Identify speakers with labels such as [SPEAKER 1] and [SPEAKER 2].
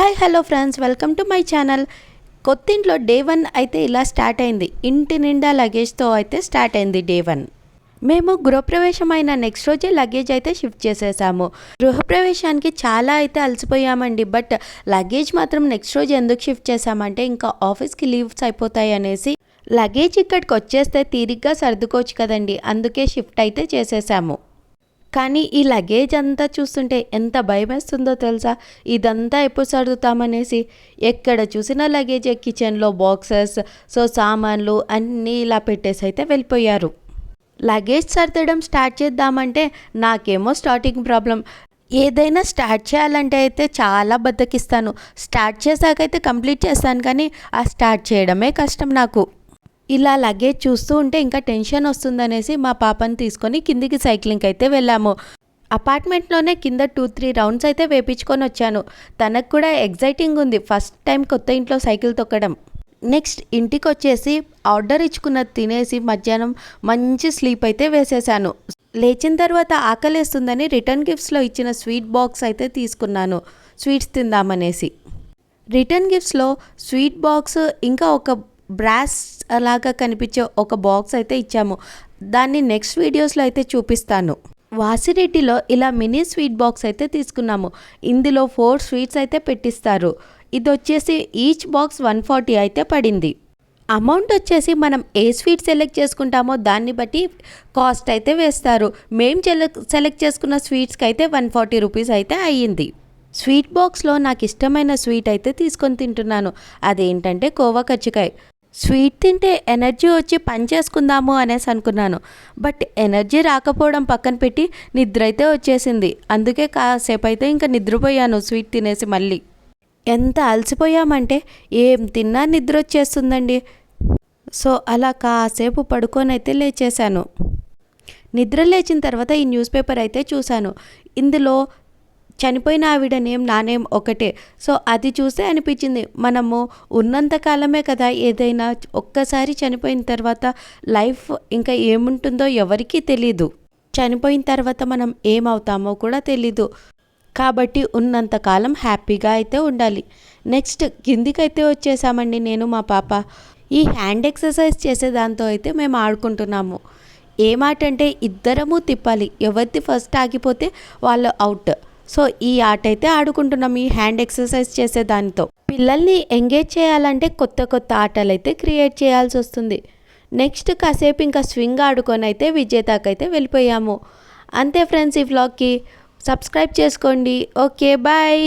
[SPEAKER 1] Hi hello friends. Welcome to my channel. కొత్తింట్లో day one అయితే ఇలా start అయింది. ఇంటి నిండా లగేజ్తో అయితే స్టార్ట్ అయింది డే వన్. మేము గృహప్రవేశం అయిన నెక్స్ట్ రోజే లగేజ్ అయితే షిఫ్ట్ చేసేసాము. గృహప్రవేశానికి చాలా అయితే అలసిపోయామండి. బట్ లగేజ్ మాత్రం నెక్స్ట్ రోజు ఎందుకు షిఫ్ట్ చేసామంటే ఇంకా ఆఫీస్కి లీవ్స్ అయిపోతాయి అనేసి. లగేజ్ ఇక్కడికి వచ్చేస్తే తీరిగ్గా సర్దుకోవచ్చు కదండి. అందుకే షిఫ్ట్ అయితే చేసేసాము. కానీ ఈ లగేజ్ అంతా చూస్తుంటే ఎంత భయమేస్తుందో తెలుసా? ఇదంతా ఎప్పుడు సర్దుతామనేసి ఎక్కడ చూసినా లగేజ్ కిచెన్లో బాక్సెస్ సో సామాన్లు అన్నీ ఇలా పెట్టేసి అయితే వెళ్ళిపోయారు. లగేజ్ సర్దడం స్టార్ట్ చేద్దామంటే నాకేమో స్టార్టింగ్ ప్రాబ్లం ఏదైనా స్టార్ట్ చేయాలంటే అయితే చాలా బద్దకిస్తాను. స్టార్ట్ చేశాకైతే కంప్లీట్ చేస్తాను కానీ ఆ స్టార్ట్ చేయడమే కష్టం నాకు. ఇలా లగేజ్ చూస్తూ ఉంటే ఇంకా టెన్షన్ వస్తుందనేసి మా పాపని తీసుకొని కిందికి సైక్లింగ్ అయితే వెళ్ళాము. అపార్ట్మెంట్లోనే కింద టూ త్రీ రౌండ్స్ అయితే వేపించుకొని వచ్చాను. తనకు కూడా ఎగ్జైటింగ్ ఉంది. ఫస్ట్ టైం కొత్త ఇంట్లో సైకిల్ తొక్కడం. నెక్స్ట్ ఇంటికి వచ్చేసి ఆర్డర్ ఇచ్చుకున్నది తినేసి మధ్యాహ్నం మంచి స్లీప్ అయితే వేసేసాను. లేచిన తర్వాత ఆకలేస్తుందని రిటర్న్ గిఫ్ట్స్లో ఇచ్చిన స్వీట్ బాక్స్ అయితే తీసుకున్నాను. స్వీట్స్ తిందామనేసి. రిటర్న్ గిఫ్ట్స్లో స్వీట్ బాక్స్ ఇంకా ఒక బ్రాస్ అలాగా కనిపించే ఒక బాక్స్ అయితే ఇచ్చాము. దాన్ని నెక్స్ట్ వీడియోస్లో అయితే చూపిస్తాను. వాసిరెడ్డిలో ఇలా మినీ స్వీట్ బాక్స్ అయితే తీసుకున్నాము. ఇందులో ఫోర్ స్వీట్స్ అయితే పెట్టిస్తారు. ఇది వచ్చేసి ఈచ్ బాక్స్ వన్ ఫార్టీ అయితే పడింది. అమౌంట్ వచ్చేసి మనం ఏ స్వీట్ సెలెక్ట్ చేసుకుంటామో దాన్ని బట్టి కాస్ట్ అయితే వేస్తారు. మేము సెలెక్ట్ చేసుకున్న స్వీట్స్కి అయితే వన్ ఫార్టీ రూపీస్ అయితే అయ్యింది. స్వీట్ బాక్స్లో నాకు ఇష్టమైన స్వీట్ అయితే తీసుకొని తింటున్నాను. అదేంటంటే కోవా కజ్జికాయ. స్వీట్ తింటే ఎనర్జీ వచ్చి పని చేసుకుందాము అనేసి అనుకున్నాను. బట్ ఎనర్జీ రాకపోవడం పక్కన పెట్టి నిద్ర అయితే వచ్చేసింది. అందుకే కాసేపు అయితే ఇంకా నిద్రపోయాను స్వీట్ తినేసి మళ్ళీ. ఎంత అలసిపోయామంటే ఏం తిన్నా నిద్ర వచ్చేస్తుందండి. సో అలా కాసేపు పడుకొని అయితే లేచేశాను. నిద్ర లేచిన తర్వాత ఈ న్యూస్ పేపర్ అయితే చూశాను. ఇందులో చనిపోయిన ఆవిడ నేమ్ నా నేమ్ ఒకటే. సో అది చూస్తే అనిపించింది మనము ఉన్నంతకాలమే కదా ఏదైనా ఒక్కసారి చనిపోయిన తర్వాత లైఫ్ ఇంకా ఏముంటుందో ఎవరికీ తెలీదు. చనిపోయిన తర్వాత మనం ఏమవుతామో కూడా తెలీదు. కాబట్టి ఉన్నంతకాలం హ్యాపీగా అయితే ఉండాలి. నెక్స్ట్ కిందికైతే వచ్చేసామండి నేను మా పాప. ఈ హ్యాండ్ ఎక్సర్సైజ్ చేసే దాంతో అయితే మేము ఆడుకుంటున్నాము. ఏమాటంటే అంటే ఇద్దరము తిప్పాలి. ఎవరిది ఫస్ట్ ఆగిపోతే వాళ్ళు అవుట్. సో ఈ ఆట అయితే ఆడుకుంటున్నాం ఈ హ్యాండ్ ఎక్సర్సైజ్ చేసే దానితో. పిల్లల్ని ఎంగేజ్ చేయాలంటే కొత్త కొత్త ఆటలు అయితే క్రియేట్ చేయాల్సి వస్తుంది. నెక్స్ట్ కాసేపు ఇంకా స్వింగ్ ఆడుకొని అయితే విజేతాకైతే వెళ్ళిపోయాము. అంతే ఫ్రెండ్స్ ఈ వ్లాగ్కి సబ్స్క్రైబ్ చేసుకోండి. Okay bye